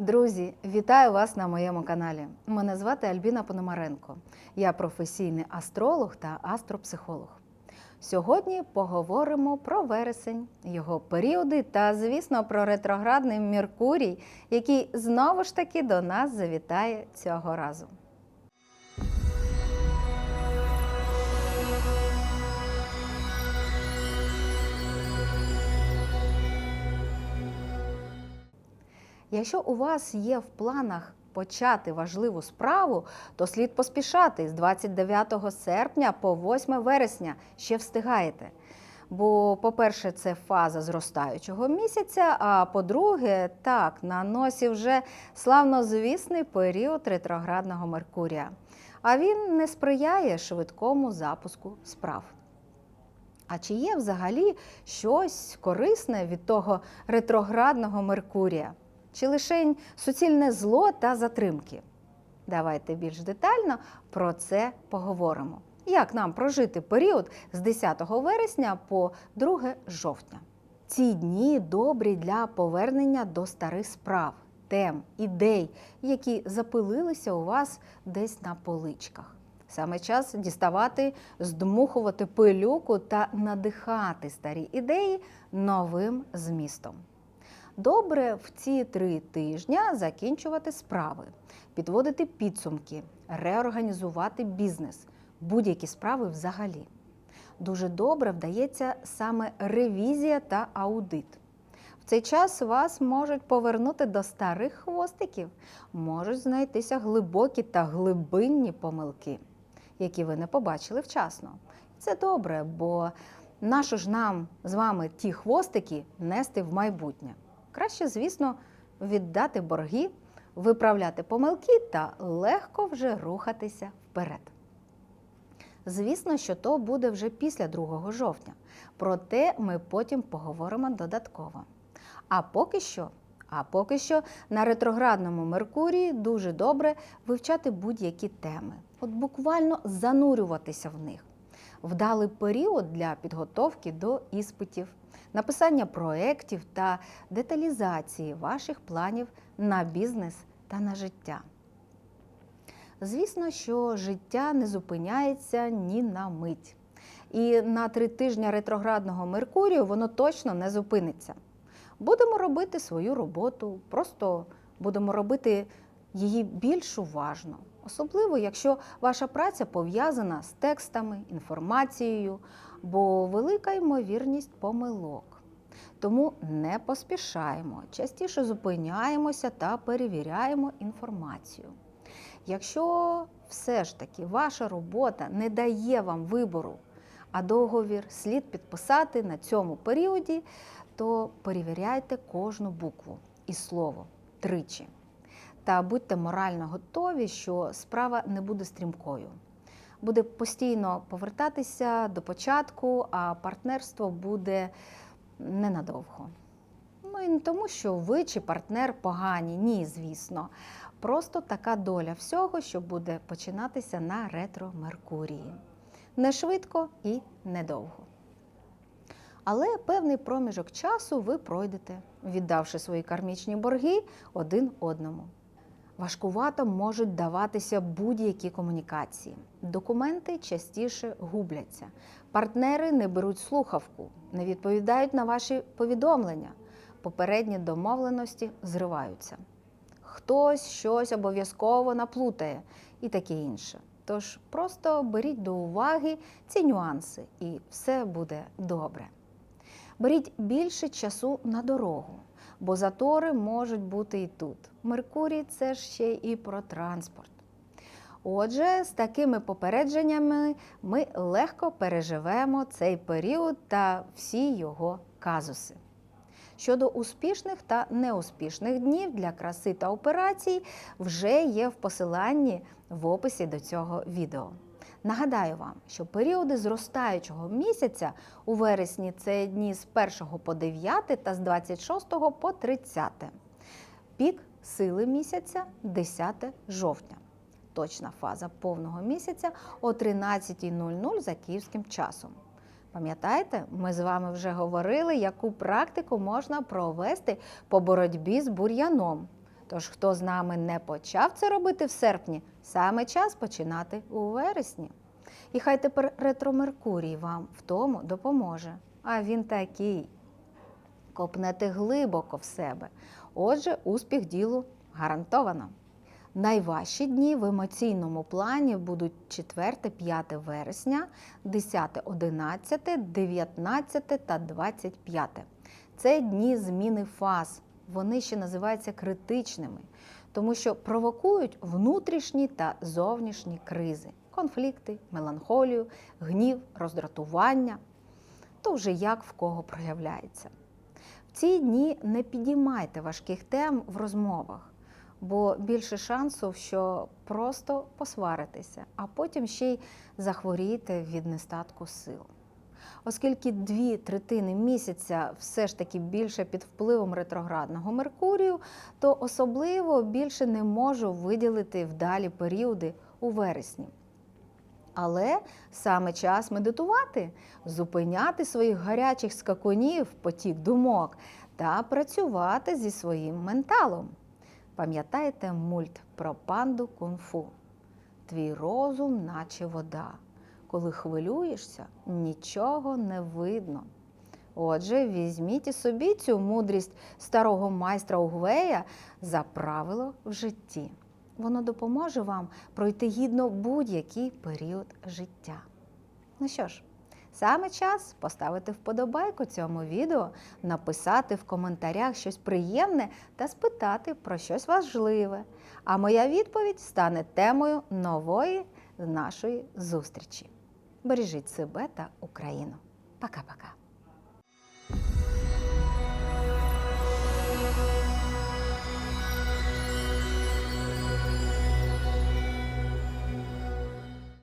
Друзі, вітаю вас на моєму каналі. Мене звати Альбіна Пономаренко. Я професійний астролог та астропсихолог. Сьогодні поговоримо про вересень, його періоди та, звісно, про ретроградний Меркурій, який знову ж таки до нас завітає цього разу. Якщо у вас є в планах почати важливу справу, то слід поспішати з 29 серпня по 8 вересня ще встигаєте. Бо, по-перше, це фаза зростаючого місяця, а по-друге, так, на носі вже славнозвісний період ретроградного Меркурія. А він не сприяє швидкому запуску справ. А чи є взагалі щось корисне від того ретроградного Меркурія? Чи лише суцільне зло та затримки? Давайте більш детально про це поговоримо. Як нам прожити період з 10 вересня по 2 жовтня? Ці дні добрі для повернення до старих справ, тем, ідей, які запилилися у вас десь на поличках. Саме час діставати, здмухувати пилюку та надихати старі ідеї новим змістом. Добре в ці три тижня закінчувати справи, підводити підсумки, реорганізувати бізнес, будь-які справи взагалі. Дуже добре вдається саме ревізія та аудит. В цей час вас можуть повернути до старих хвостиків, можуть знайтися глибокі та глибинні помилки, які ви не побачили вчасно. Це добре, бо нащо ж нам з вами ті хвостики нести в майбутнє? Краще, звісно, віддати борги, виправляти помилки та легко вже рухатися вперед. Звісно, що то буде вже після 2 жовтня. Проте ми потім поговоримо додатково. А поки що, а поки що на ретроградному Меркурії дуже добре вивчати будь-які теми, от буквально занурюватися в них. Вдалий період для підготовки до іспитів, написання проєктів та деталізації ваших планів на бізнес та на життя. Звісно, що життя не зупиняється ні на мить. І на три тижні ретроградного Меркурію воно точно не зупиниться. Будемо робити свою роботу, просто будемо робити її більш уважно. Особливо, якщо ваша праця пов'язана з текстами, інформацією, бо велика ймовірність помилок. Тому не поспішаємо, частіше зупиняємося та перевіряємо інформацію. Якщо все ж таки ваша робота не дає вам вибору, а договір слід підписати на цьому періоді, то перевіряйте кожну букву і слово тричі. Та будьте морально готові, що справа не буде стрімкою. Буде постійно повертатися до початку, а партнерство буде ненадовго. Ну і не тому, що ви чи партнер погані, ні, звісно. Просто така доля всього, що буде починатися на ретро Меркурії. Не швидко і недовго. Але певний проміжок часу ви пройдете, віддавши свої кармічні борги один одному. Важкувато можуть даватися будь-які комунікації. Документи частіше губляться. Партнери не беруть слухавку, не відповідають на ваші повідомлення. Попередні домовленості зриваються. Хтось щось обов'язково наплутає і таке інше. Тож просто беріть до уваги ці нюанси, і все буде добре. Беріть більше часу на дорогу, бо затори можуть бути і тут. Меркурій це ще і про транспорт. Отже, з такими попередженнями ми легко переживемо цей період та всі його казуси. Щодо успішних та неуспішних днів для краси та операцій, вже є в посиланні в описі до цього відео. Нагадаю вам, що періоди зростаючого місяця у вересні це дні з 1 по 9 та з 26 по 30. Пік сили місяця 10 жовтня. Точна фаза повного місяця о 13.00 за київським часом. Пам'ятаєте, ми з вами вже говорили, яку практику можна провести по боротьбі з бур'яном. Тож, хто з нами не почав це робити в серпні, саме час починати у вересні. І хай тепер ретро Меркурій вам в тому допоможе. А він такий. Копнете глибоко в себе. Отже, успіх ділу гарантовано. Найважчі дні в емоційному плані будуть 4-5 вересня, 10, 11, 19 та 25. Це дні зміни фаз. Вони ще називаються критичними, тому що провокують внутрішні та зовнішні кризи, конфлікти, меланхолію, гнів, роздратування. То вже як в кого проявляється. В ці дні не підіймайте важких тем в розмовах, бо більше шансу, що просто посваритеся, а потім ще й захворієте від нестатку сил. Оскільки дві третини місяця все ж таки більше під впливом ретроградного Меркурію, то особливо більше не можу виділити вдалі періоди у вересні. Але саме час медитувати, зупиняти своїх гарячих скакунів, потік думок та працювати зі своїм менталом. Пам'ятаєте мульт про панду кунг-фу? Твій розум, наче вода. Коли хвилюєшся, нічого не видно. Отже, візьміть і собі цю мудрість старого майстра Угвея за правило в житті. Воно допоможе вам пройти гідно будь-який період життя. Ну що ж, саме час поставити вподобайку цьому відео, написати в коментарях щось приємне та спитати про щось важливе. А моя відповідь стане темою нової нашої зустрічі. Бережіть себе та Україну. Пока-пока.